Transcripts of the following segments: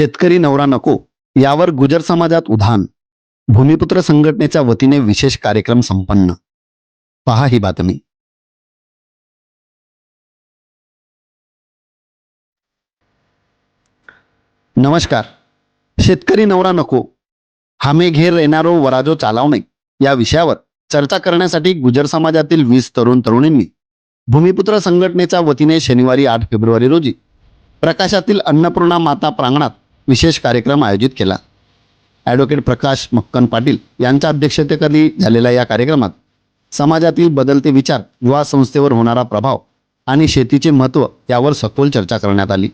शेतकरी नवरा नको यावर गुजर समाजात उधाण भूमिपुत्र संघटनेच्या वतीने विशेष कार्यक्रम संपन्न. पहा ही बातमी. नमस्कार. शेतकरी नवरा नको हामे घेर येणारो वराजो चालावणे या विषयावर चर्चा करण्यासाठी गुजर समाजातील वीस तरुण तरुणींनी भूमिपुत्र संघटनेच्या वतीने शनिवारी आठ फेब्रुवारी रोजी प्रकाशातील अन्नपूर्णा माता प्रांगणात विशेष कार्यक्रम आयोजित केला. ॲडव्होकेट प्रकाश मक्कन पाटील यांच्या अध्यक्षतेखाली झालेल्या या कार्यक्रमात समाजातील बदलते विचार युवा संस्थेवर होणारा प्रभाव आणि शेतीचे महत्त्व यावर सखोल चर्चा करण्यात आली.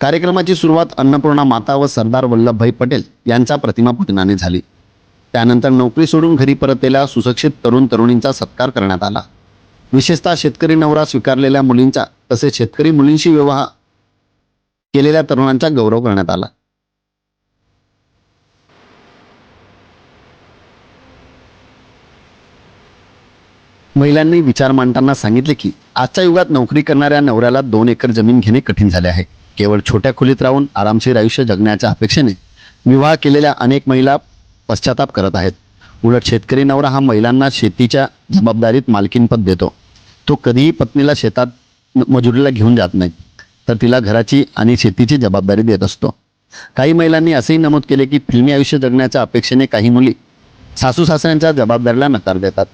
कार्यक्रमाची सुरुवात अन्नपूर्णा माता व सरदार वल्लभभाई पटेल यांच्या प्रतिमा पूजनाने झाली. त्यानंतर नोकरी सोडून घरी परतलेल्या सुशिक्षित तरुण तरुणींचा सत्कार करण्यात आला. विशेषतः शेतकरी नवरा स्वीकारलेल्या मुलींचा तसेच शेतकरी मुलींशी विवाह केलेल्या तरुणांचा गौरव करण्यात आला. महिलांनी विचार मांडताना सांगितले की आजच्या युगात नोकरी करणाऱ्या नवऱ्याला दोन एकर जमीन घेणे कठीण झाले आहे. केवळ छोट्या खोलीत राहून आरामशीर आयुष्य जगण्याच्या अपेक्षेने विवाह केलेल्या अनेक महिला पश्चाताप करत आहेत. उलट शेतकरी नवरा हा महिलांना शेतीच्या जबाबदारीत मालकीनपद देतो. तो कधीही पत्नीला शेतात मजुरीला घेऊन जात नाही तर तिला घराची आणि शेतीची जबाबदारी देत असतो. काही महिलांनी असेही नमूद केले की फिल्मी आयुष्य जगण्याच्या अपेक्षेने काही मुली सासू सासऱ्यांच्या जबाबदारीला नकार देतात.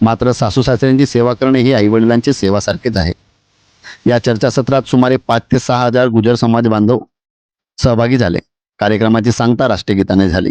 मात्र सासू सासऱ्यांची सेवा करणे ही आईवडिलांची सेवासारखेच आहे. या चर्चासत्रात सुमारे पाच ते सहा हजार गुजर समाज बांधव सहभागी झाले. कार्यक्रमाची सांगता राष्ट्रगीताने झाली.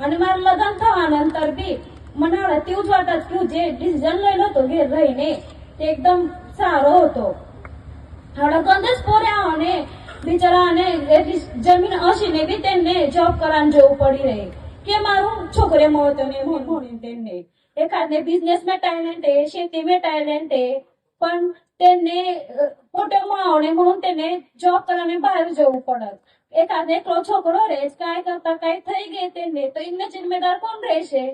અને મારું લગ્ન થવાનું અંતર બી મને આવડે ઉજવાટ જ થયું. જે ડિસિઝન લેલો તો ઘેર રહીને, તે એકદમ સારો હતો. હવે કંદસ પોર્યા અને બિચારાને જમીન હસીને બી તેમને જોબ કરવાનું જોવું પડી રહે. કે મારું છોકરે મો તને ભણ્યું તેમને. એકાદને બિઝનેસમાં ટેલેન્ટ હે ખેતીમાં ટેલેન્ટ એ પણ તેને કુટુંબવાળાઓને ઘણું તેને જોબ કરવાને બહાર જવું પડત એકાદ એકલો છોકરો રહે, કાંઈ કરતા કાંઈ થઈ ગઈ તેને, તો એમને જિમ્મેદાર કોણ રહેશે?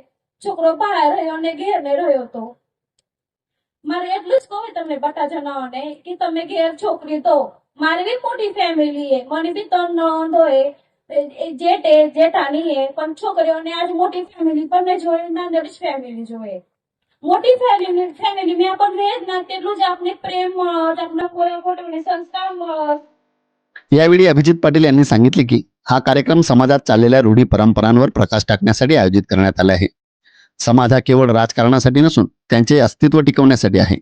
છોકરો બહાર રહ્યો ને ઘેર ને રહ્યો તો. મારે એટલું જ કહું તમને, બટા જણાવોને, કે તમે ઘેર છોકરી તો, મારી બી મોટી ફેમિલી એ, મને બી ત્રણ નણંદ હોય જેઠે, જેઠાની એ, પણ છોકરીઓને આજ મોટી ફેમિલી પણ જોઈએ નાની ફેમિલી જોઈએ. મોટી ફેમિલી ફેમિલી મેં आपण રહે જ ना તેટલું જ આપણે પ્રેમ મળત આપણા પોરા પોટોને સંસ્કાર મળત यावेळी अभिजित पाटील यांनी सांगितले की हा कार्यक्रम समाजात चाललेल्या रूढी परंपरांवर प्रकाश टाकण्यासाठी आयोजित करण्यात आला आहे समाज हा केवळ राजकारणासाठी नसून त्यांचे अस्तित्व टिकवण्यासाठी आहे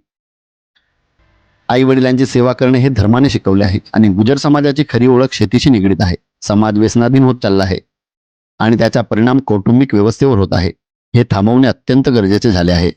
आई वडिलांची सेवा करणे हे धर्माने शिकवले आहे आणि गुजर समाजाची खरी ओळख शेतीशी निगडीत आहे समाज व्यसनाधीन होत चालला आहे आणि त्याचा परिणाम कौटुंबिक व्यवस्थेवर होत आहे हे थांबवणे अत्यंत गरजेचे झाले आहे